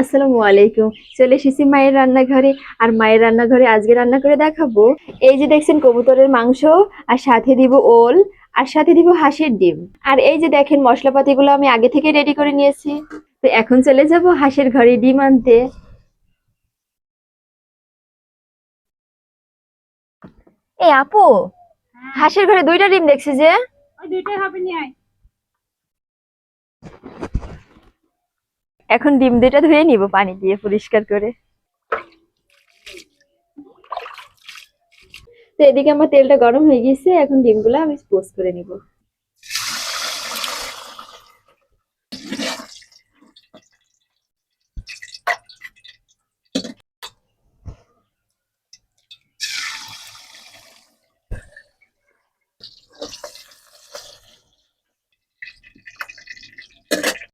আসসালামু আলাইকুম। চলে এসেছি মায়ের রান্নাঘরে। আর মায়ের রান্নাঘরে আজকে রান্না করে দেখাবো, এই যে দেখছেন কবুতরের মাংস, আর সাথে দিব ওল, আর সাথে দিব হাঁসের ডিম। আর এই যে দেখেন মশলাপাতিগুলো আমি আগে থেকে রেডি করে নিয়েছি। তো এখন চলে যাব হাঁসের ঘরে ডিম আনতে। এই আপু, হাঁসের ঘরে দুইটা ডিম দেখছি যে। দুইটাই হবে নিয়ে এখন ডিম দুইটা ধুয়ে নিব পানি দিয়ে পরিষ্কার করে। তো এদিকে আমার তেলটা গরম হয়ে গেছে, এখন ডিমগুলো আমি পোস্ট করে নিব।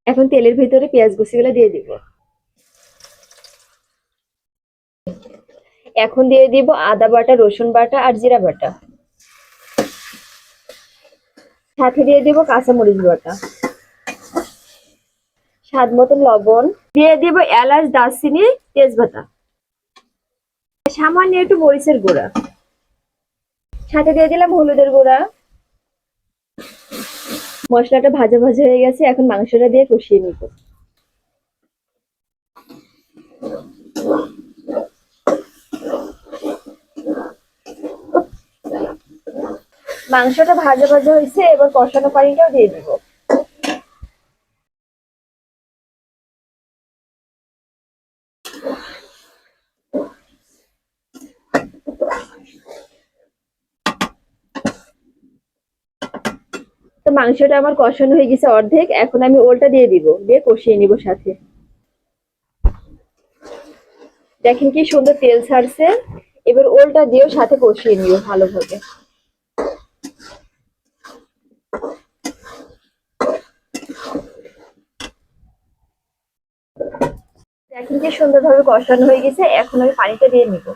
এখন তেলের ভিতরে পেঁয়াজ কুচিগুলো দিয়ে দিব। এখন দিয়ে দিব আদা বাটা, রসুন বাটা আর জিরা বাটা। সাথে দিয়ে দিব কাঁচামরিচ বাটা। স্বাদ মতন লবণ। দিয়ে দিব এলাচ, দারচিনি, তেজপাতা। সামান্য একটু মরিচের গুঁড়া। সাথে দিয়ে দিলাম হলুদের গুঁড়া। মশলাটা ভাজা ভাজা হয়ে গেছে, এখন মাংসটা দিয়ে কষিয়ে নিব। মাংসটা ভাজা ভাজা হয়েছে, এবার কষানো পানিটাও দিয়ে দিব। তো মাংসটা আমার কষানো হয়ে গেছে অর্ধেক, এখন আমি ওলটা দিয়ে দিব, দিয়ে কষিয়ে নিব সাথে। দেখেন কি সুন্দর তেল ছাড়ছে, এবার ওলটা দিয়েও সাথে কষিয়ে নিব ভালোভাবে। দেখেন কি সুন্দরভাবে কষানো হয়ে গেছে, এখন আমি পানিটা দিয়ে নিব।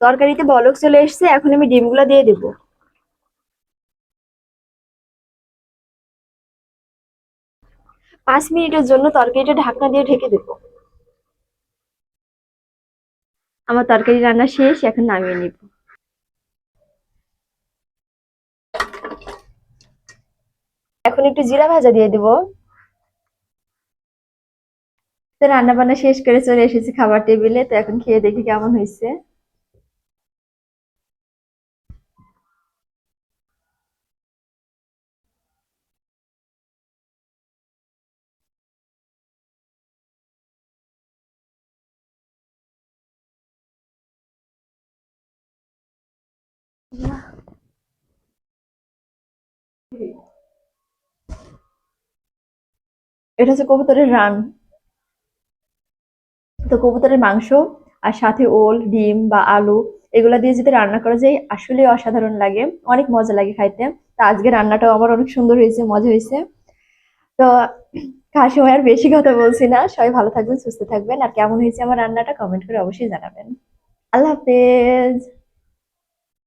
তরকারিতে বলক চলে এসেছে, এখন আমি ডিমগুলো দিয়ে দেব। পাঁচ মিনিটের জন্য তরকারিটা ঢাকনা দিয়ে ঢেকে দেব। আমার তরকারি রান্না শেষ, এখন নামিয়ে নিব। এখন একটু জিরা ভাজা দিয়ে দিব। তো রান্না বান্না শেষ করে চলে এসেছি খাবার টেবিলে, তো এখন খেয়ে দেখি কেমন হয়েছে। এটা হচ্ছে কবুতরের রান। তো কবুতরের মাংস আর সাথে ওল, ডিম বা আলু এগুলা দিয়ে যদি রান্না করা যায়, আসলে অসাধারণ লাগে। অনেক মজা লাগে খাইতে। তো আজকে রান্নাটাও আমার অনেক সুন্দর হয়েছে, মজা হয়েছে। তো কাশি আর বেশি কথা বলছি না। সবাই ভালো থাকবেন, সুস্থ থাকবেন। আর কেমন হয়েছে আমার রান্নাটা কমেন্ট করে অবশ্যই জানাবেন। আল্লাহ হাফেজ।